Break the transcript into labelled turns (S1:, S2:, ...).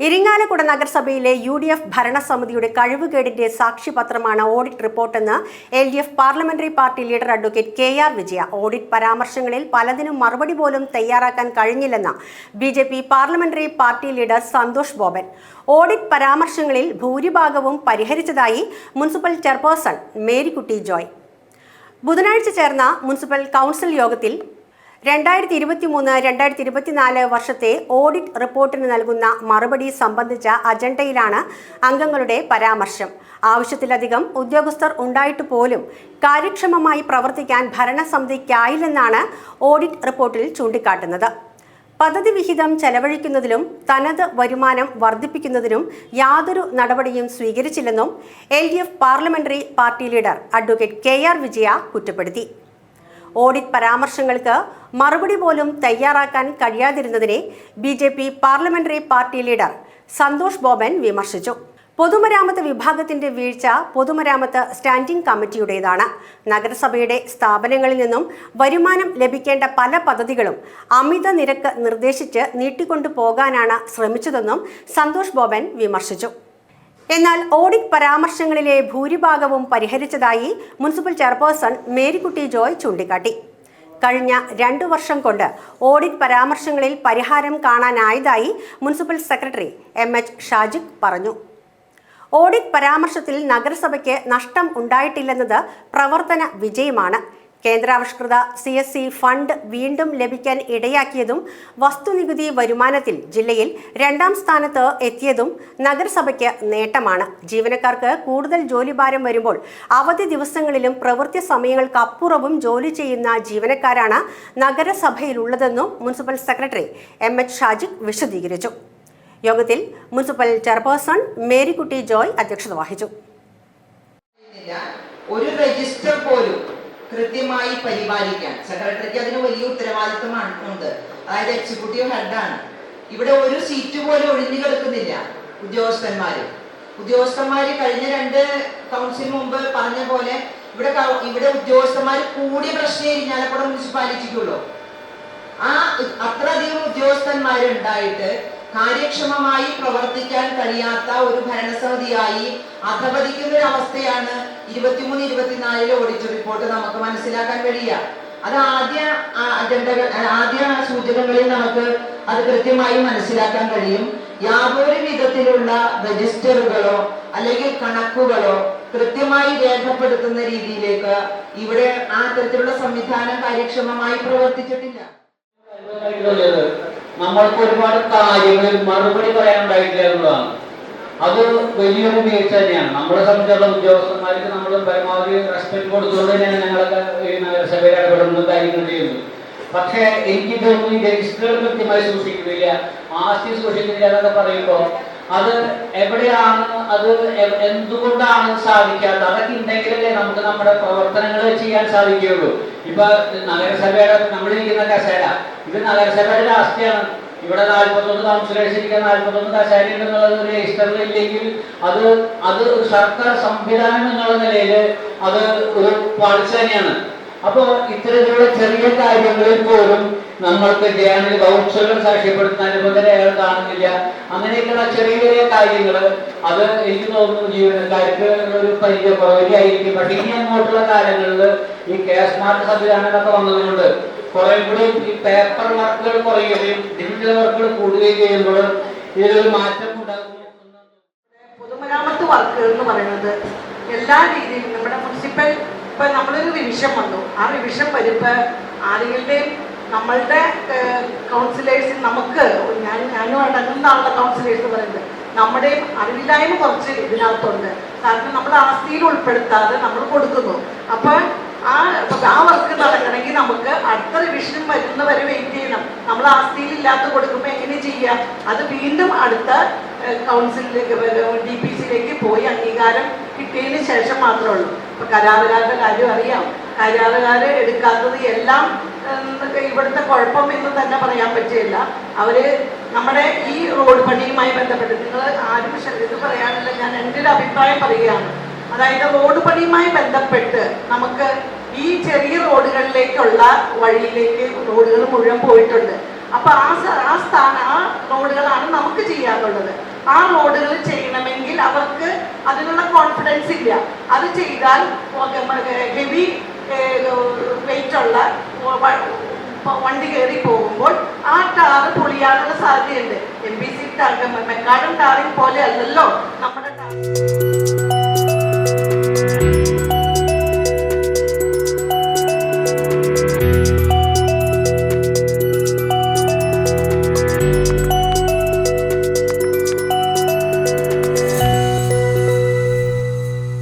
S1: ഇരിങ്ങാലക്കുട നഗരസഭയിലെ U D F ഭരണസമിതിയുടെ കഴിവുകേടിന്റെ സാക്ഷിപത്രമാണ് audit റിപ്പോർട്ടെന്ന് L D F parliamentary party leader advocate K R Vijaya audit പരാമർശങ്ങളിൽ പലതിനും മറുപടി പോലും തയ്യാറാക്കാൻ കഴിഞ്ഞില്ലെന്ന് B J P parliamentary party leader Santhosh Boban. Audit പരാമർശങ്ങളിൽ ഭൂരിഭാഗവും പരിഹരിച്ചതായി മുനിസിപ്പൽ ചെയർപേഴ്സൺ മേരിക്കുട്ടി ജോയ്. ബുധനാഴ്ച ചേർന്ന മുനിസിപ്പൽ കൗൺസിൽ യോഗത്തിൽ രണ്ടായിരത്തി ഇരുപത്തി മൂന്ന് രണ്ടായിരത്തി ഇരുപത്തിനാല് വർഷത്തെ ഓഡിറ്റ് റിപ്പോർട്ടിന് നൽകുന്ന മറുപടി സംബന്ധിച്ച അജണ്ടയിലാണ് അംഗങ്ങളുടെ പരാമർശം. ആവശ്യത്തിലധികം ഉദ്യോഗസ്ഥർ ഉണ്ടായിട്ട് പോലും കാര്യക്ഷമമായി പ്രവർത്തിക്കാൻ ഭരണസമിതിക്കായില്ലെന്നാണ് ഓഡിറ്റ് റിപ്പോർട്ടിൽ ചൂണ്ടിക്കാട്ടുന്നത്. പദ്ധതി വിഹിതം ചെലവഴിക്കുന്നതിലും തനത് വരുമാനം വർദ്ധിപ്പിക്കുന്നതിനും യാതൊരു നടപടിയും സ്വീകരിച്ചില്ലെന്നും L D F parliamentary party leader advocate K R Vijaya കുറ്റപ്പെടുത്തി. ഓഡിറ്റ് പരാമർശങ്ങൾക്ക് മറുപടി പോലും തയ്യാറാക്കാൻ കഴിയാതിരുന്നതിനെ B J P parliamentary party leader Santhosh Boban വിമർശിച്ചു. പൊതുമരാമത്ത് വിഭാഗത്തിന്റെ വീഴ്ച പൊതുമരാമത്ത് സ്റ്റാൻഡിംഗ് കമ്മിറ്റിയുടേതാണ്. നഗരസഭയുടെ സ്ഥാപനങ്ങളിൽ നിന്നും വരുമാനം ലഭിക്കേണ്ട പല പദ്ധതികളും അമിത നിരക്ക് നിർദ്ദേശിച്ച് നീട്ടിക്കൊണ്ടു പോകാനാണ് ശ്രമിച്ചതെന്നും സന്തോഷ് ബോബൻ വിമർശിച്ചു. എന്നാൽ ഓഡിറ്റ് പരാമർശങ്ങളിലെ ഭൂരിഭാഗവും പരിഹരിച്ചതായി മുനിസിപ്പൽ ചെയർപേഴ്സൺ മേരിക്കുട്ടി ജോയ് ചൂണ്ടിക്കാട്ടി. കഴിഞ്ഞ രണ്ടു വർഷം കൊണ്ട് ഓഡിറ്റ് പരാമർശങ്ങളിൽ പരിഹാരം കാണാനായതായി municipal secretary M H Shajikh പറഞ്ഞു. ഓഡിറ്റ് പരാമർശത്തിൽ നഗരസഭയ്ക്ക് നഷ്ടം ഉണ്ടായിട്ടില്ലെന്നത് പ്രവർത്തന വിജയമാണ്. കേന്ദ്രാവിഷ്കൃത സി എസ് സി ഫണ്ട് വീണ്ടും ലഭിക്കാൻ ഇടയാക്കിയതും വസ്തുനികുതി വരുമാനത്തിൽ ജില്ലയിൽ രണ്ടാം സ്ഥാനത്ത് എത്തിയതും നഗരസഭയ്ക്ക് നേട്ടമാണ്. ജീവനക്കാർക്ക് കൂടുതൽ ജോലിഭാരം വരുമ്പോൾ അവധി ദിവസങ്ങളിലും പ്രവൃത്തി സമയങ്ങൾക്കപ്പുറവും ജോലി ചെയ്യുന്ന ജീവനക്കാരാണ് നഗരസഭയിലുള്ളതെന്നും municipal secretary M H Shaji വിശദീകരിച്ചു. യോഗത്തിൽ മുനിസിപ്പൽ ചെയർപേഴ്സൺ മേരിക്കുട്ടി ജോയ് അധ്യക്ഷത വഹിച്ചു.
S2: ഒരു രജിസ്റ്റർ പോലും കൃത്യമായി പരിപാലിക്കാൻ. സെക്രട്ടറിക്ക് അതിന് വലിയ ഉത്തരവാദിത്വമാണ് ഉണ്ട്. അതായത് എക്സിക്യൂട്ടീവ് ഹെഡാണ് ഇവിടെ ഒരു സീറ്റ് പോലും ഒഴിഞ്ഞു കിടക്കുന്നില്ല ഉദ്യോഗസ്ഥന്മാര്. ഉദ്യോഗസ്ഥന്മാര് കഴിഞ്ഞ രണ്ട് കൗൺസിൽ മുമ്പ് പറഞ്ഞ പോലെ ഇവിടെ ഇവിടെ ഉദ്യോഗസ്ഥന്മാർ കൂടിയ പ്രശ്നമേ ഇരിഞ്ഞാലപ്പുറം മുനിസിപ്പാലിറ്റിക്കുള്ളൂ. ആ അത്രയധികം ഉദ്യോഗസ്ഥന്മാരുണ്ടായിട്ട് കാര്യക്ഷമമായി പ്രവർത്തിക്കാൻ കഴിയാത്ത ഒരു ഭരണസമിതിയായി അധപതിക്കുന്ന ഒരു അവസ്ഥയാണ് ഇരുപത്തിമൂന്ന് ഇരുപത്തിനാലിലെ ഓഡിറ്റ് റിപ്പോർട്ട് നമുക്ക് മനസ്സിലാക്കാൻ കഴിയുക. അത് ആദ്യ അജണ്ടകൾ ആദ്യ സൂചകങ്ങളിൽ നമുക്ക് അത് കൃത്യമായി മനസ്സിലാക്കാൻ കഴിയും. യാതൊരു വിധത്തിലുള്ള രജിസ്റ്ററുകളോ അല്ലെങ്കിൽ കണക്കുകളോ കൃത്യമായി രേഖപ്പെടുത്തുന്ന രീതിയിലേക്ക് ഇവിടെ ആ തരത്തിലുള്ള സംവിധാനം കാര്യക്ഷമമായി പ്രവർത്തിച്ചിട്ടില്ല.
S3: നമ്മൾക്ക് ഒരുപാട് കാര്യങ്ങൾ മറുപടി പറയാനുണ്ടായിട്ടില്ല എന്നുള്ളതാണ്. അത് വലിയൊരു വീഴ്ച തന്നെയാണ്. നമ്മളെ സംബന്ധിച്ചുള്ള ഉദ്യോഗസ്ഥന്മാർക്ക് നമ്മൾ പരമാവധി റെസ്പെക്ട് കൊടുത്തുകൊണ്ട് തന്നെയാണ് ഞങ്ങളൊക്കെ ഈ നഗരസഭയിൽ ഇടപെടുന്നത് കാര്യങ്ങൾ ചെയ്യുന്നത്. പക്ഷേ എനിക്ക് തോന്നുന്നു ഈ രജിസ്റ്ററുകൾ കൃത്യമായി സൂക്ഷിക്കുന്നില്ല. ആസ്തി സൂക്ഷിക്കുന്നില്ല എന്നൊക്കെ പറയുമ്പോൾ അത് എവിടെയാണ് അത് എന്തുകൊണ്ടാണ് സാധിക്കാത്തത്? അതൊക്കെ ഉണ്ടെങ്കിലല്ലേ നമുക്ക് നമ്മുടെ പ്രവർത്തനങ്ങൾ ചെയ്യാൻ സാധിക്കുകയുള്ളൂ. ഇപ്പൊ നഗരസഭയുടെ നമ്മളിരിക്കുന്ന കസേര ഇത് നഗരസഭയുടെ ആസ്തിയാണ് ഇവിടെ നാൽപ്പത്തൊന്ന് കൗൺസിലേഴ്സ് ഇരിക്കാൻ നാൽപ്പത്തൊന്ന് കശാരി ഉണ്ടെന്നുള്ളത് ഒരു രജിസ്റ്ററിൽ ഇല്ലെങ്കിൽ അത് അത് സർക്കാർ സംവിധാനം എന്നുള്ള നിലയിൽ അത് ഒരു പാളിച്ച തന്നെയാണ്. അപ്പോ ഇത്തരത്തിലുള്ള ചെറിയ കാര്യങ്ങളിൽ പോലും നമ്മൾക്ക് ധ്യാനിൽ വൗച്ചറുകൾ സാക്ഷ്യപ്പെടുത്തുന്ന നിബന്ധനകൾ കാണുന്നില്ല. അങ്ങനെയൊക്കെയുള്ള ചെറിയ ചെറിയ കാര്യങ്ങൾ അത് എനിക്ക് തോന്നുന്നു ജീവനക്കാർക്ക് ഒരു പരിചയക്കുറവിലായിരിക്കും പക്ഷേ ഇനി അങ്ങോട്ടുള്ള കാലങ്ങളിൽ ഈ കെ സ്മാർട്ട് സംവിധാനങ്ങളൊക്കെ വന്നതുകൊണ്ട് കുറെ കൂടി ഈ പേപ്പർ വർക്കുകൾ കുറയുകയും ഡിജിറ്റൽ വർക്കുകൾ കൂടുകയും ചെയ്യുമ്പോൾ ഇതിലൊരു മാറ്റം ഉണ്ടാകും
S4: പൊതുമരാമത്ത് വർക്ക് എന്ന് പറയുന്നത് എല്ലാ രീതിയിലും നമ്മുടെ മുനിസിപ്പൽ ഇപ്പൊ നമ്മളൊരു റിവിഷൻ വന്നു. ആ റിവിഷൻ വരുമ്പോ ആളുകളുടെയും നമ്മളുടെ കൗൺസിലേഴ്സ് നമുക്ക് ഞാൻ ഞാനും അടങ്ങുന്നതാണല്ലോ കൗൺസിലേഴ്സ് പറയുന്നത്. നമ്മുടെയും അറിവില്ലായ്മ കുറച്ച് ഇതിനകത്തുണ്ട്. കാരണം നമ്മൾ ആസ്തിയിൽ ഉൾപ്പെടുത്താതെ നമ്മൾ കൊടുക്കുന്നു അപ്പൊ ആ അപ്പൊ ആ വർക്ക് നടക്കണമെങ്കിൽ നമുക്ക് അടുത്ത റിവിഷനും വരെ വെയിറ്റ് ചെയ്യണം. നമ്മൾ ആസ്തിയിൽ ഇല്ലാത്ത കൊടുക്കുമ്പോൾ എങ്ങനെ ചെയ്യാം? അത് വീണ്ടും അടുത്ത കൗൺസിലിലേക്ക് ഡി പി സിയിലേക്ക് പോയി അംഗീകാരം കിട്ടിയതിന് ശേഷം മാത്രമേ ഉള്ളൂ. ഇപ്പൊ കരാറുകാരുടെ കാര്യം അറിയാം. കരാറുകാർ എടുക്കാത്തത് എല്ലാം ഇവിടുത്തെ കുഴപ്പം എന്ന് തന്നെ പറയാൻ പറ്റില്ല. അവർ നമ്മുടെ ഈ റോഡ് പണിയുമായി ബന്ധപ്പെട്ട് നിങ്ങൾ ആരും ഇത് പറയാനില്ല. ഞാൻ എന്റെ ഒരു അഭിപ്രായം പറയുകയാണ്. അതായത് റോഡ് പണിയുമായി ബന്ധപ്പെട്ട് നമുക്ക് ഈ ചെറിയ റോഡുകളിലേക്കുള്ള വഴിയിലേക്ക് റോഡുകൾ മുഴുവൻ പോയിട്ടുണ്ട്. അപ്പൊ ആ ആ സ്ഥാന ആ റോഡുകളാണ് നമുക്ക് ചെയ്യാനുള്ളത്. ആ റോഡുകൾ ചെയ്യണമെങ്കിൽ അവർക്ക് അതിനുള്ള കോൺഫിഡൻസ് ഇല്ല. അത് ചെയ്താൽ ഹെവി വെയിറ്റ് ഉള്ള വണ്ടി കയറി പോകുമ്പോൾ ആ ടാറ് പൊളിയാനുള്ള സാധ്യതയുണ്ട്. M B C macadam tarring പോലെ അല്ലല്ലോ നമ്മുടെ ടാർ.